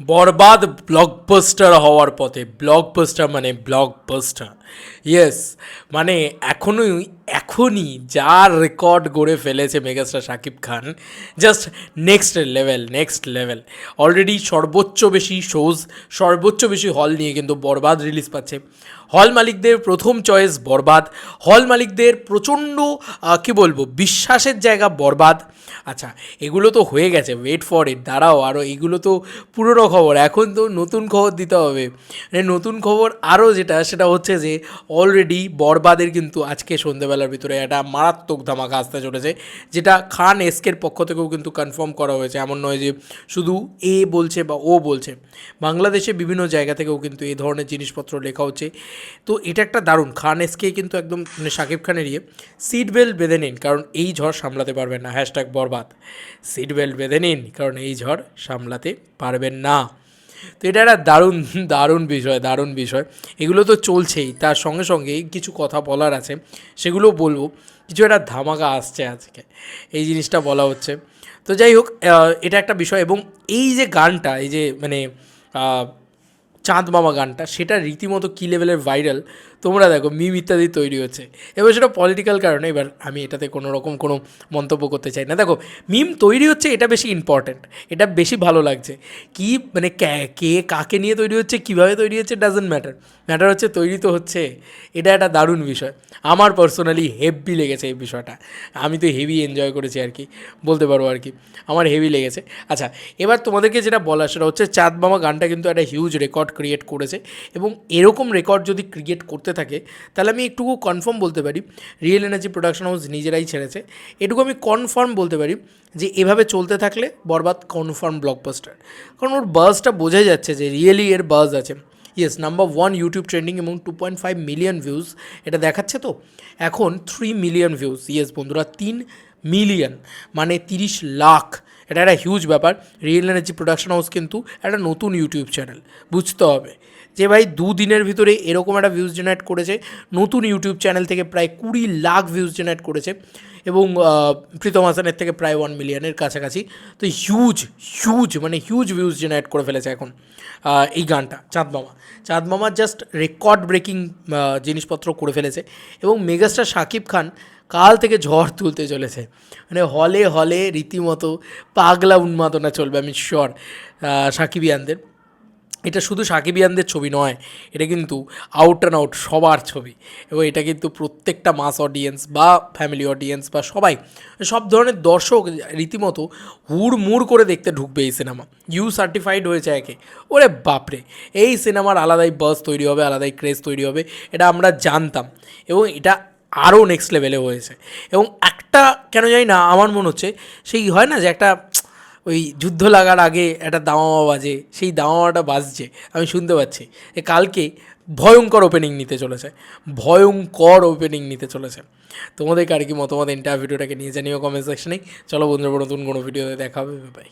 বরবাদ blockbuster হওয়ার পথে blockbuster মানে ব্লকবাস্টার ইয়েস মানে এখনই এখনই যা রেকর্ড গড়ে ফেলেছে megastar Shakib Khan just next level next level already সর্বোচ্চ বেশি শোজ সর্বোচ্চ বেশি হল নিয়ে কিন্তু বরবাদ রিলিজ পাচ্ছে। হল মালিকদের প্রথম চয়েস বরবাদ, হল মালিকদের প্রচণ্ড কি বলব, বিশ্বাসের জায়গা বরবাদ। আচ্ছা এগুলো তো হয়ে গেছে ওয়েট ফর ইট দাঁড়াও আরও এগুলো তো পুরনো খবর, এখন তো নতুন খবর দিতে হবে। মানে নতুন খবর আরও যেটা, সেটা হচ্ছে যে অলরেডি বরবাদের কিন্তু আজকে সন্ধেবেলার ভিতরে একটা মারাত্মক ধামাকা আসতে চলেছে, যেটা খান এসকের পক্ষ থেকেও কিন্তু কনফার্ম করা হয়েছে। এমন নয় যে শুধু এ বলছে বা ও বলছে। বাংলাদেশে বিভিন্ন জায়গা থেকেও কিন্তু এই ধরনের জিনিসপত্র লেখা হচ্ছে। তো এটা একটা দারুণ, খান এসকে কিন্তু একদম মানে শাকিব খানের ইয়ে সিট বেল্ট বেঁধে নিন, কারণ এই ঝড় সামলাতে পারবেন না হ্যাশট্যাগ বরবাদ। সিট বেল্ট বেঁধে নিন, কারণ এই ঝড় সামলাতে পারবেন না। তো এটা একটা দারুণ দারুণ বিষয় দারুণ বিষয়। এগুলো তো চলছেই, তার সঙ্গে সঙ্গে কিছু কথা বলার আছে, সেগুলো বলব। কিছু একটা ধামাকা আসছে আজকে, এই জিনিসটা বলা হচ্ছে। তো যাই হোক এটা একটা বিষয়, এবং এই যে গানটা, এই যে মানে চাঁদ মামা গানটা, সেটা রীতিমতো কী লেভেলের ভাইরাল তোমরা দেখো মিম ইত্যাদি তৈরি হচ্ছে। এবার সেটা পলিটিক্যাল কারণে, এবার আমি এটাতে কোনো রকম কোনো মন্তব্য করতে চাই না। দেখো মিম তৈরি হচ্ছে, এটা বেশি ইম্পর্ট্যান্ট এটা বেশি ভালো লাগছে। কি মানে কে- কাকে নিয়ে তৈরি হচ্ছে, কীভাবে তৈরি হচ্ছে ডাজেন্ট ম্যাটার ম্যাটার হচ্ছে, তৈরি তো হচ্ছে, এটা একটা দারুণ বিষয়। আমার পার্সোনালি হেভি লেগেছে এই বিষয়টা। আমি তো হেভি এনজয় করেছি আর কি, বলতে পারব আর কি। আমার হেভি লেগেছে। আচ্ছা এবার তোমাদেরকে যেটা বলা সেটা হচ্ছে, চাঁদ মামা গানটা কিন্তু একটা হিউজ রেকর্ড ক্রিয়েট করেছে এবং এরকম রেকর্ড যদি ক্রিয়েট করতে থাকে, তাহলে আমি একটুকু কনফার্ম বলতে পারি রিয়েল এনার্জি প্রোডাকশন হাউস নিজেরাই ছেড়েছে। এটুকু আমি কনফার্ম বলতে পারি যে এভাবে চলতে থাকলে বরবাদ কনফার্ম ব্লকবাস্টার কারণ ওর বাজটা বোঝা যাচ্ছে যে রিয়েলি এর বাজ আছে। Yes number one YouTube trending এবং two point five million views এটা দেখাচ্ছে তো? এখন থ্রি মিলিয়ন ভিউজ ইয়েস বন্ধুরা, তিন মিলিয়ন মানে তিরিশ লাখ। এটা একটা হিউজ ব্যাপার। রিয়েল এনার্জি প্রোডাকশন হাউস কিন্তু একটা নতুন ইউটিউব চ্যানেল বুঝতে হবে। যে ভাই দুদিনের ভিতরে এরকম একটা ভিউজ জেনারেট করেছে, নতুন ইউটিউব চ্যানেল থেকে প্রায় কুড়ি লাখ ভিউজ জেনারেট করেছে এবং প্রীতম হাসানের থেকে প্রায় ওয়ান মিলিয়নের কাছাকাছি। তো হিউজ হিউজ মানে হিউজ ভিউজ জেনারেট করে ফেলেছে এখন এই গানটা, চাঁদ মামা। চাঁদ মামা জাস্ট রেকর্ড ব্রেকিং জিনিসপত্র করে ফেলেছে এবং মেগাস্টার শাকিব খান কাল থেকে ঝড় তুলতে চলেছে। মানে হলে হলে রীতিমতো পাগলা উন্মাদনা চলবে, আমি শিওর সাকিবিয়ানদের। এটা শুধু সাকিবিয়ানদের ছবি নয়, এটা কিন্তু আউট অ্যান্ড আউট সবার ছবি। এবং এটা কিন্তু প্রত্যেকটা মাস অডিয়েন্স বা ফ্যামিলি অডিয়েন্স বা সবাই, সব ধরনের দর্শক রীতিমতো হুড় মুড় করে দেখতে ঢুকবে এই সিনেমা ইউ সার্টিফাইড হয়েছে একে। ওরে বাপরে, এই সিনেমার আলাদাই বাস তৈরি হবে, আলাদাই ক্রেজ তৈরি হবে, এটা আমরা জানতাম। এবং এটা আরও নেক্সট লেভেলে হয়েছে। এবং একটা, কেন জানি না, আমার মনে হচ্ছে সেই হয় না যে একটা ওই যুদ্ধ লাগার আগে একটা দামামা বাজে, সেই দামামাটা বাজছে, আমি শুনতে পাচ্ছি এ কালকে ভয়ঙ্কর ওপেনিং নিতে চলেছে, ভয়ঙ্কর ওপেনিং নিতে চলেছে। তোমাদেরকে আর কি মতামত? ইন্টার ভিডিওটাকে নিয়ে জানিও কমেন্ট সেকশনে চলো বন্ধুরা নতুন কোনো ভিডিওতে দেখা হবে বাই